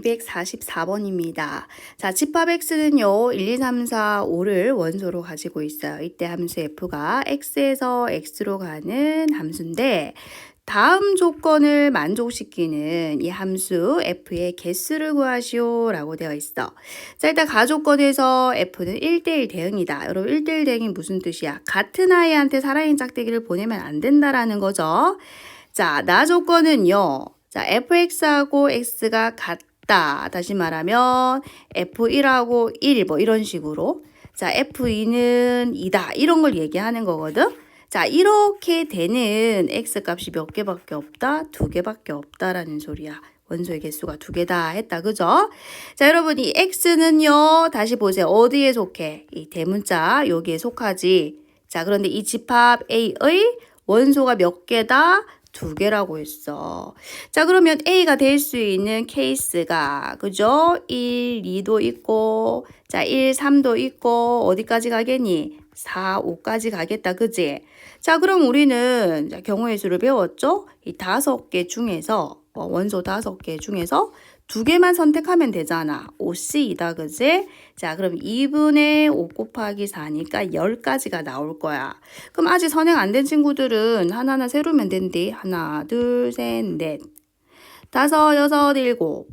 244번입니다. 자, 집합 x는요, 1, 2, 3, 4, 5를 원소로 가지고 있어요. 이때 함수 f가 x에서 x로 가는 함수인데, 다음 조건을 만족시키는 이 함수 f의 개수를 구하시오 라고 되어 있어. 자, 일단 가조건에서 f는 1대1 대응이다. 여러분, 1대1 대응이 무슨 뜻이야? 같은 아이한테 살아있는 짝대기를 보내면 안 된다라는 거죠. 자, 나 조건은요. 자, fx하고 x가 같 다. 다시 말하면 f1하고 1, 뭐 이런 식으로. 자, f2는 2다. 이런 걸 얘기하는 거거든. 자, 이렇게 되는 x 값이 몇 개밖에 없다? 두 개밖에 없다라는 소리야. 원소의 개수가 두 개다 했다. 그죠? 자, 여러분, 이 x는요, 다시 보세요. 어디에 속해? 이 대문자, 여기에 속하지. 자, 그런데 이 집합 A의 원소가 몇 개다? 두 개라고 했어. 자, 그러면 A가 될 수 있는 케이스가, 그죠? 1, 2도 있고, 자, 1, 3도 있고, 어디까지 가겠니? 4, 5까지 가겠다. 그지? 자, 그럼 우리는 자, 경우의 수를 배웠죠? 이 다섯 개 중에서, 어, 원소 다섯 개 중에서 두 개만 선택하면 되잖아. 5C이다. 그지? 자, 그럼 2분의 5 곱하기 4니까 10가지가 나올 거야. 그럼 아직 선행 안 된 친구들은 하나하나 세우면 된대. 하나, 둘, 셋, 넷. 다섯, 여섯, 일곱.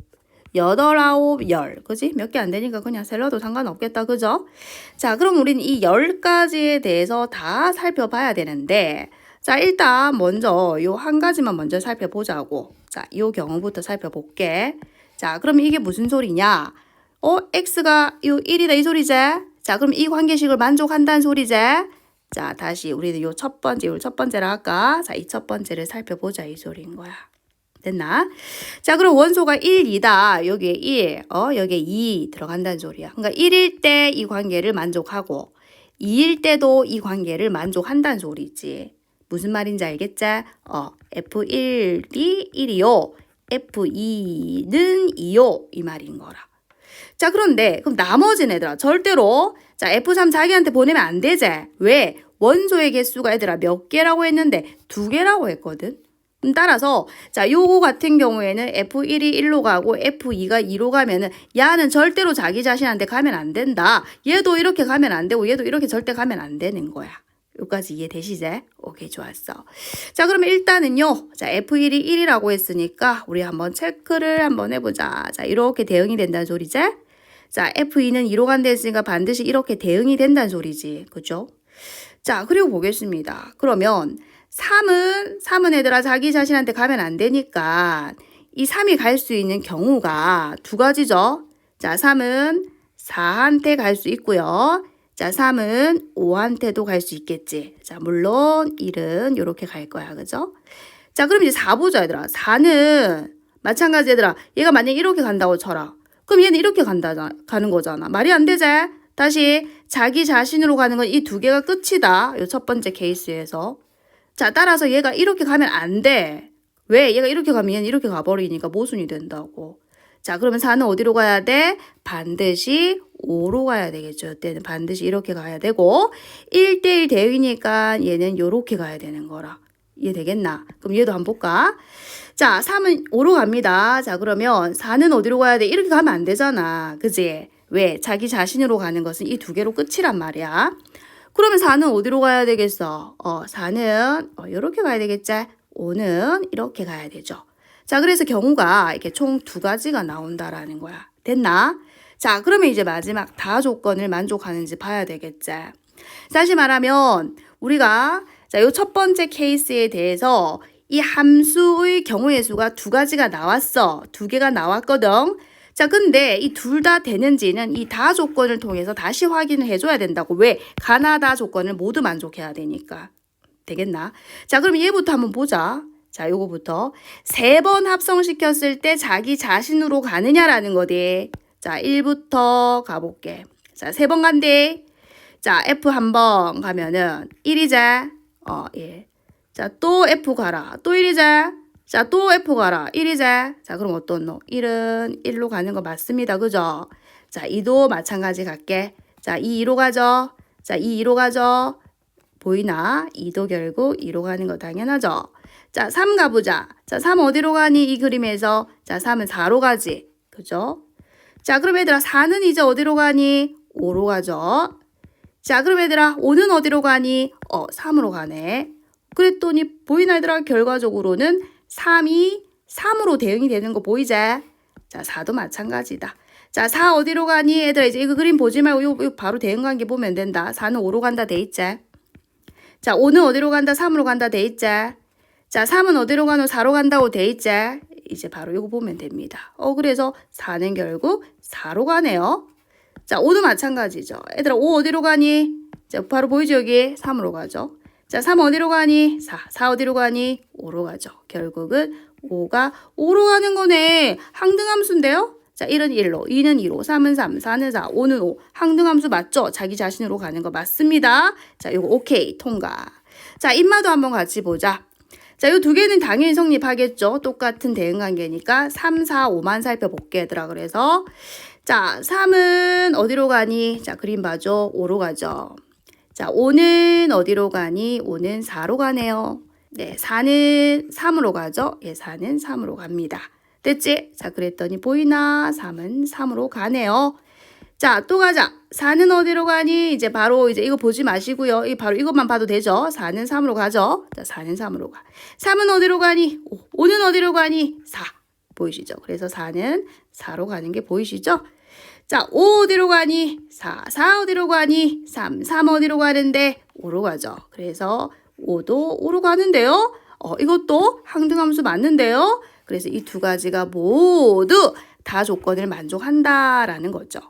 여덟, 아홉, 열. 그지? 몇 개 안 되니까 그냥 셀러도 상관없겠다. 그죠? 자, 그럼 우리는 이 10가지에 대해서 다 살펴봐야 되는데, 자, 일단 먼저 요 한 가지만 먼저 살펴보자고. 자, 요 경우부터 살펴볼게. 자, 그럼 이게 무슨 소리냐? 어, x가 요 1이다 이 소리지? 자, 그럼 이 관계식을 만족한다는 소리지? 자, 다시 우리는 요 첫 번째, 요 첫 번째를 할까? 자, 이 첫 번째를 살펴보자 이 소리인 거야. 됐나? 자, 그럼 원소가 1, 2다. 여기에 1, 어, 여기에 2 들어간다는 소리야. 그러니까 1일 때 이 관계를 만족하고 2일 때도 이 관계를 만족한다는 소리지. 무슨 말인지 알겠지? 어, F1이 1이요. F2는 2요. 이 말인 거라. 자, 그런데 그럼 나머지 애들아 절대로 자, F3 자기한테 보내면 안 되지. 왜? 원소의 개수가 얘들아 몇 개라고 했는데 두 개라고 했거든. 음, 따라서 자, 요거 같은 경우에는 F1이 1로 가고 F2가 2로 가면은 야는 절대로 자기 자신한테 가면 안 된다. 얘도 이렇게 가면 안 되고 얘도 이렇게 절대 가면 안 되는 거야. 여기까지 이해되시지? 오케이, 좋았어. 자, 그러면 일단은요. 자, F1이 1이라고 했으니까 우리 한번 체크를 한번 해보자. 자, 이렇게 대응이 된다는 소리지? 자, F2는 2로 간다 했으니까 반드시 이렇게 대응이 된다는 소리지. 그죠? 자, 그리고 보겠습니다. 그러면 3은, 3은 얘들아 자기 자신한테 가면 안 되니까 이 3이 갈 수 있는 경우가 두 가지죠. 자, 3은 4한테 갈 수 있고요. 자, 3은 5한테도 갈 수 있겠지. 자, 물론 1은 이렇게 갈 거야. 그죠? 자, 그럼 이제 4 보자, 얘들아. 4는 마찬가지 얘들아. 얘가 만약에 이렇게 간다고 쳐라. 그럼 얘는 이렇게 간다, 가는 거잖아. 말이 안 되지? 다시 자기 자신으로 가는 건 이 두 개가 끝이다. 요 첫 번째 케이스에서. 자, 따라서 얘가 이렇게 가면 안 돼. 왜? 얘가 이렇게 가면 얘는 이렇게 가버리니까 모순이 된다고. 자, 그러면 4는 어디로 가야 돼? 반드시 5로 가야 되겠죠. 이때는 반드시 이렇게 가야 되고 1대1 대위니까 얘는 이렇게 가야 되는 거라. 이해되겠나? 그럼 얘도 한번 볼까? 자, 3은 5로 갑니다. 자, 그러면 4는 어디로 가야 돼? 이렇게 가면 안 되잖아. 그지? 왜? 자기 자신으로 가는 것은 이 두 개로 끝이란 말이야. 그러면 4는 어디로 가야 되겠어? 어, 4는 어, 이렇게 가야 되겠지? 5는 이렇게 가야 되죠. 자, 그래서 경우가 이렇게 총 두 가지가 나온다라는 거야. 됐나? 자, 그러면 이제 마지막 다 조건을 만족하는지 봐야 되겠지. 다시 말하면 우리가 자, 요 첫 번째 케이스에 대해서 이 함수의 경우의 수가 두 가지가 나왔어. 두 개가 나왔거든. 자, 근데 이 둘 다 되는지는 이 다 조건을 통해서 다시 확인을 해줘야 된다고. 왜? 가나다 조건을 모두 만족해야 되니까. 되겠나? 자, 그럼 얘부터 한번 보자. 자, 요거부터. 세 번 합성시켰을 때 자기 자신으로 가느냐라는 거지. 자, 1부터 가볼게. 자, 세 번 간대. 자, F 한 번 가면은 1이자. 어, 1. 자, 또 F 가라. 또 1이자. 자, 또 F 가라. 1이자. 자, 그럼 어떤 놈? 1은 1로 가는 거 맞습니다. 그죠? 자, 2도 마찬가지 갈게. 자, 2, 2로 가죠. 자, 2, 2로 가죠. 보이나? 2도 결국 2로 가는 거 당연하죠. 자, 3 가보자. 자, 3 어디로 가니? 이 그림에서. 자, 3은 4로 가지. 그죠? 자, 그럼 얘들아, 4는 이제 어디로 가니? 5로 가죠. 자, 그럼 얘들아, 5는 어디로 가니? 어, 3으로 가네. 그랬더니 보이나 얘들아, 결과적으로는 3이 3으로 대응이 되는 거 보이지? 자, 4도 마찬가지다. 자, 4 어디로 가니? 얘들아, 이제 이거 그림 보지 말고 이거, 이거 바로 대응 관계 보면 된다. 4는 5로 간다 돼 있지? 자, 5는 어디로 간다? 3으로 간다 돼 있지? 자, 3은 어디로 가노? 4로 간다고 돼 있지? 이제 바로 이거 보면 됩니다. 어, 그래서 4는 결국 4로 가네요. 자, 5도 마찬가지죠. 얘들아, 5 어디로 가니? 자, 바로 보이죠, 여기? 3으로 가죠. 자, 3 어디로 가니? 4. 4 어디로 가니? 5로 가죠. 결국은 5가 5로 가는 거네. 항등함수인데요? 자, 1은 1로, 2는 2로, 3은 3, 4는 4, 5는 5. 항등함수 맞죠? 자기 자신으로 가는 거 맞습니다. 자, 요거 오케이. 통과. 자, 인마도 한번 같이 보자. 자, 요두 개는 당연히 성립하겠죠. 똑같은 대응 관계니까 3, 4, 5만 살펴볼게 얘들아. 그래서 자, 3은 어디로 가니? 자, 그림 봐줘. 5로 가죠. 자, 5는 어디로 가니? 5는 4로 가네요. 네, 4는 3으로 가죠. 예, 4는 3으로 갑니다. 됐지? 자, 그랬더니 보이나? 3은 3으로 가네요. 자, 또 가자. 4는 어디로 가니? 이제 바로 이제 이거 보지 마시고요. 이 바로 이것만 봐도 되죠. 4는 3으로 가죠. 자, 4는 3으로 가. 3은 어디로 가니? 5. 5는 어디로 가니? 4. 보이시죠? 그래서 4는 4로 가는 게 보이시죠? 자, 5 어디로 가니? 4. 4 어디로 가니? 3. 3 어디로 가는데? 5로 가죠. 그래서 5도 5로 가는데요. 어, 이것도 항등함수 맞는데요. 그래서 이 두 가지가 모두 다 조건을 만족한다라는 거죠.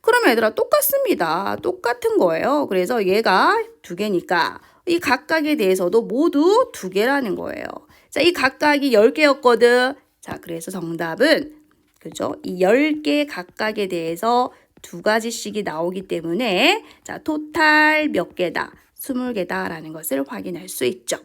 그러면 얘들아 똑같습니다. 똑같은 거예요. 그래서 얘가 두 개니까 이 각각에 대해서도 모두 두 개라는 거예요. 자, 이 각각이 10개였거든. 자, 그래서 정답은 그죠? 이 10개 각각에 대해서 두 가지씩이 나오기 때문에 자, 토탈 몇 개다? 20개다라는 것을 확인할 수 있죠.